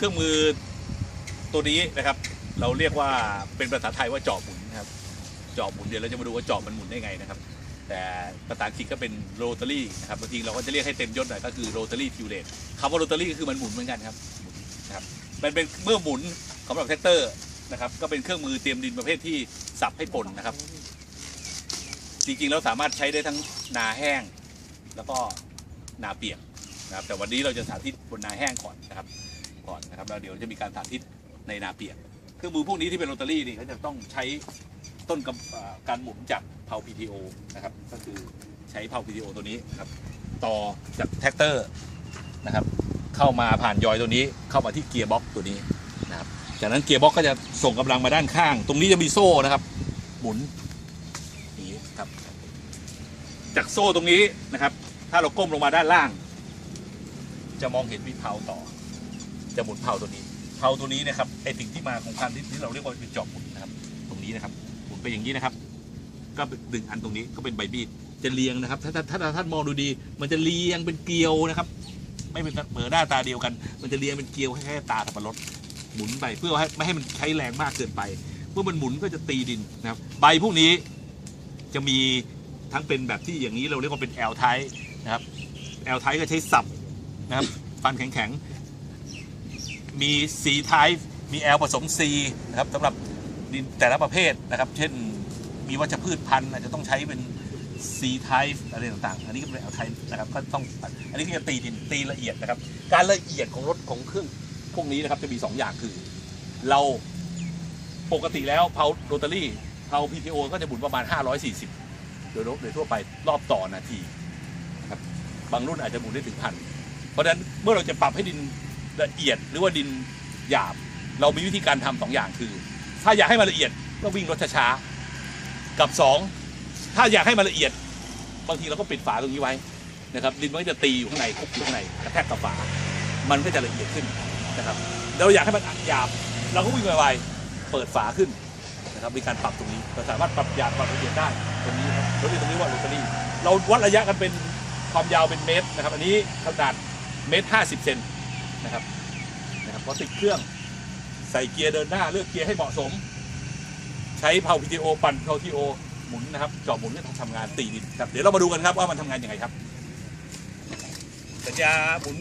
เครื่องมือตัวนี้นะครับ เราเรียกว่าเป็นภาษาไทยว่าจอบหมุนนะครับจอบหมุนเดี๋ยวเราจะมาดูว่าจอบมันหมุนได้ไงนะครับ แต่ภาษาอังกฤษก็เป็นโรตารี่นะครับจริงเราก็จะเรียกให้เต็มยศหน่อยก็คือโรตารี่ทิวเลตคำว่าโรตารี่ก็คือมันหมุนเหมือนกันครับหมุนนะครับมันเป็นเมื่อหมุนสำหรับแท็กเตอร์นะครับก็เป็นเครื่องมือเตรียมดินประเภทที่สับให้ป่นนะครับ จริงๆแล้วสามารถใช้ได้ทั้งนาแห้ง แล้วก็นาเปียกนะครับแต่วันนี้เราจะสาธิตบนนาแห้งก่อนนะครับ ก่อนนะครับแล้วเดี๋ยวจะมีการสาธิตในนาเปียกเครื่องมือพวกนี้ที่เป็นโรตารี่นี่เขาจะต้องใช้ต้นกำเอ่อการหมุนจากเพา PTO นะครับก็คือใช้เพา PTO ตัวนี้ครับต่อจากแท็กเตอร์นะครับเข้ามาผ่านยอยตัวนี้เข้ามาที่เกียร์บ็อกตัวนี้นะครับจากนั้นเกียร์บ็อกก็จะส่งกำลังมาด้านข้าง ตรงนี้จะมีโซ่นะครับ หมุนนี้ครับ จากโซ่ตรงนี้นะครับ ถ้าเราก้มลงมาด้านล่าง จะมองเห็นมีเพาต่อ จะหมุนเพาตัวนี้เพาตัวนี้นะครับไอสิ่งที่มาของการที่ที่เราเรียกว่าเป็นจอบหมุนนะครับตรงนี้นะครับหมุนไปอย่างนี้นะครับ ก็ดึงอันตรงนี้ก็เป็นใบมีดจะเรียงนะครับ ถ้าถ้าถ้าท่านมองดูดี มันจะเรียงเป็นเกลียวนะครับ ไม่เป็นเหมือหน้าตาเดียวกัน มันจะเรียงเป็นเกลียวแค่ตาสับปะรดหมุนไปเพื่อให้ไม่ให้มันใช้แรงมากเกินไปเมื่อมันหมุนก็จะตีดินนะครับ ใบพวกนี้จะมีทั้งเป็นแบบที่อย่างนี้เราเรียกว่าเป็นแอลไทนะครับแอลไทก็ใช้สับนะครับฟันแข็งๆ มี C type มี L ผสม C นะครับสำหรับดินแต่ละประเภทนะครับ เช่นมีวัชพืชพันธุ์อาจจะต้องใช้เป็น C type อะไรต่างๆ อันนี้ก็เป็น L type นะครับก็ต้องอันนี้ก็จะตีดินตีละเอียดนะครับ การละเอียดของรถของเครื่องพวกนี้นะครับจะมี 2 อย่างคือ เราปกติแล้วเพาโรตารี่เพา PTO ก็จะหมุนประมาณ 540 โดยโดยทั่วไปรอบต่อนาทีนะครับบางรุ่นอาจจะหมุนได้ถึงพันเพราะฉะนั้นเมื่อเราจะปรับให้ดิน ละเอียดหรือว่าดินหยาบ เรามีวิธีการทำสองอย่างคือ ถ้าอยากให้มันละเอียดก็วิ่งรถช้าๆกับสองถ้าอยากให้มันละเอียด บางทีเราก็ปิดฝาตรงนี้ไว้นะครับดินมันก็จะตีอยู่ข้างในคุกอยู่ข้างในกระแทกกับฝา มันก็จะละเอียดขึ้นนะครับเราอยากให้มันหยาบ เราก็วิ่งไวๆเปิดฝาขึ้นนะครับมีการปรับตรงนี้เราสามารถปรับหยาบปรับละเอียดได้ตรงนี้ครับรถตรงนี้ว่าโรตารี่เราวัดระยะกันเป็นความยาวเป็นเมตรนะครับ อันนี้ขนาดเมตรห้าสิบเซน นะครับนะครับพอติดเครื่องใส่เกียร์เดินหน้าเลือกเกียร์ให้เหมาะสม ใช้เพาพีทีโอปั่นเพาทีโอหมุนนะครับจอบหมุนนี่ทำงานตีดินครับเดี๋ยวเรามาดูกันครับว่ามันทำงานยังไงครับสัญญาหมุน